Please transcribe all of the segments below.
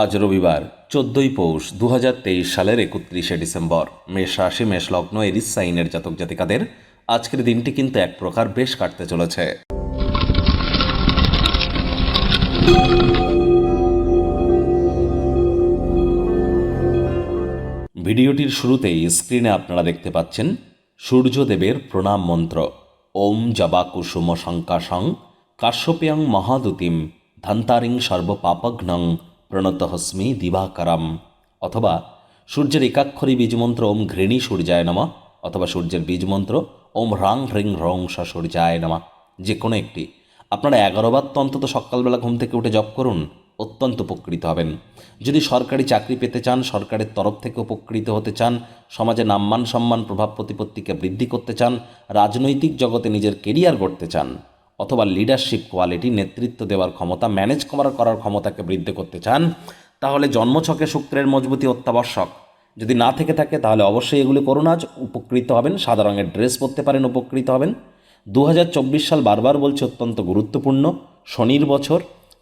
আজ রবিবার, চোদ্দই পৌষ দু হাজার তেইশ সালের একত্রিশে ডিসেম্বর। মেষ রাশি, মেষ লগ্ন, এরিস সাইনের জাতক জাতিকাদের আজকের দিনটি কিন্তু এক প্রকার বেশ কাটতে চলেছে। ভিডিওটির শুরুতেই স্ক্রিনে আপনারা দেখতে পাচ্ছেন সূর্যদেবের প্রণাম মন্ত্র। ওম জবা কুসুম শঙ্কাশং কাশ্যপেয়ং মহাদুতিম ধান্তারিং সর্বপাপঘ্নং প্রণতহস্মি দিবাকারাম। অথবা সূর্যের একাক্ষরী বীজমন্ত্র ওম ঘৃণী সূর্যায় নমঃ, অথবা সূর্যের বীজমন্ত্র ওম হ্রাং হ্রিং হ্রং স সূর্যায় নমঃ। যে কোনো একটি। আপনারা এগারোবার তো অন্তত সকালবেলা ঘুম থেকে উঠে জপ করুন, অত্যন্ত উপকৃত হবেন। যদি সরকারি চাকরি পেতে চান, সরকারের তরফ থেকে উপকৃত হতে চান, সমাজে নাম্মান সম্মান, প্রভাব প্রতিপত্তিকে বৃদ্ধি করতে চান, রাজনৈতিক জগতে নিজের কেরিয়ার গড়তে চান অথবা লিডারশিপ কোয়ালিটি নেতৃত্ব দেওয়ার ক্ষমতা ম্যানেজ করার করার ক্ষমতাকে বৃদ্ধি করতে চান, তাহলে জন্মছকে শুক্রের মজবুতি অত্যাবশ্যক। যদি না থেকে থাকে, তাহলে অবশ্যই এগুলি করুন আজ। উপকৃত হবেন, সাদা রঙের ড্রেস পরতে পারেন, উপকৃত হবেন। দু হাজার চব্বিশ সাল বারবার বলছে অত্যন্ত গুরুত্বপূর্ণ, শনির বছর,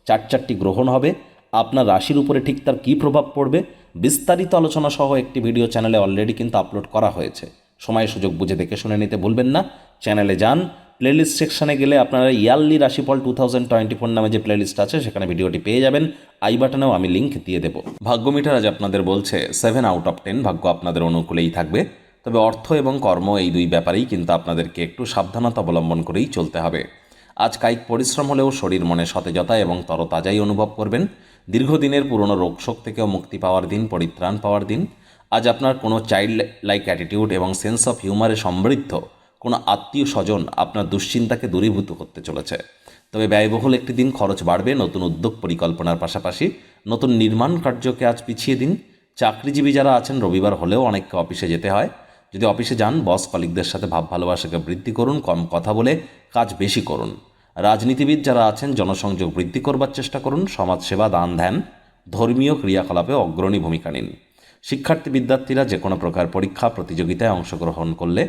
চার চারটি গ্রহণ হবে। আপনার রাশির উপরে ঠিক তার কী প্রভাব পড়বে, বিস্তারিত আলোচনা সহ একটি ভিডিও চ্যানেলে অলরেডি কিন্তু আপলোড করা হয়েছে। সময় সুযোগ বুঝে দেখে শুনে নিতে ভুলবেন না। চ্যানেলে যান প্লেলিস্ট সেকশনে গেলে আপনারা ইয়ারলি রাশিফল টু থাউজেন্ড টোয়েন্টি ফোর নামে যে প্লেলিস্ট আছে, সেখানে ভিডিওটি পেয়ে যাবেন। আই বাটনেও আমি লিঙ্ক দিয়ে দেবো। ভাগ্যমিটার আজ আপনাদের বলছে সেভেন আউট অফ টেন ভাগ্য আপনাদের অনুকূলেই থাকবে। তবে অর্থ এবং কর্ম এই দুই ব্যাপারেই কিন্তু আপনাদেরকে একটু সাবধানতা অবলম্বন করেই চলতে হবে। আজ কায়িক পরিশ্রম হলেও শরীর মনে সতেজতা এবং তরতাজাই অনুভব করবেন। দীর্ঘদিনের পুরনো রোগশোক থেকেও মুক্তি পাওয়ার দিন, পরিত্রাণ পাওয়ার দিন। আজ আপনার কোনো চাইল্ড লাইক অ্যাটিটিউড এবং সেন্স অফ হিউমারে সমৃদ্ধ। কোনো আত্মীয় স্বজন আপনার দুশ্চিন্তাকে দূরীভূত করতে চলেছে। তবে ব্যয়বহুল একটি দিন খরচ বাড়বে, নতুন উদ্যোগ পরিকল্পনার পাশাপাশি নতুন নির্মাণ কার্যকে আজ পিছিয়ে দিন। চাকরিজীবী যারা আছেন, রবিবার হলেও অনেককে অফিসে যেতে হয়। যদি অফিসে যান, বস কলিকদের সাথে ভাব ভালোবাসাকে বৃদ্ধি করুন, কম কথা বলে কাজ বেশি করুন। রাজনীতিবিদ যারা আছেন, জনসংযোগ বৃদ্ধি করবার চেষ্টা করুন, সমাজসেবা, দান, ধ্যান, ধর্মীয় ক্রিয়াকলাপে অগ্রণী ভূমিকা নিন। শিক্ষার্থী বিদ্যার্থীরা যে কোনো প্রকার পরীক্ষা, প্রতিযোগিতায় অংশগ্রহণ করলে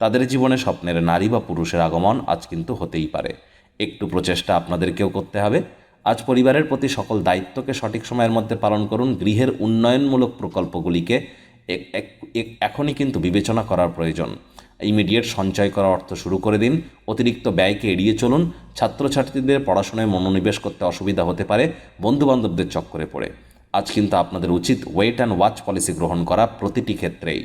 তাদের জীবনে স্বপ্নের নারী বা পুরুষের আগমন আজ কিন্তু হতেই পারে। একটু প্রচেষ্টা আপনাদেরকেও করতে হবে। আজ পরিবারের প্রতি সকল দায়িত্বকে সঠিক সময়ের মধ্যে পালন করুন। গৃহের উন্নয়নমূলক প্রকল্পগুলিকে এখনই কিন্তু বিবেচনা করার প্রয়োজন। ইমিডিয়েট সঞ্চয় করা অর্থ শুরু করে দিন। অতিরিক্ত ব্যয়কে এড়িয়ে চলুন। ছাত্রছাত্রীদের পড়াশোনায় মনোনিবেশ করতে অসুবিধা হতে পারে। বন্ধুবান্ধবদের চক্করে পড়ে। আজ কিন্তু আপনাদের উচিত ওয়েট অ্যান্ড ওয়াচ পলিসি গ্রহণ করা প্রতিটি ক্ষেত্রেই।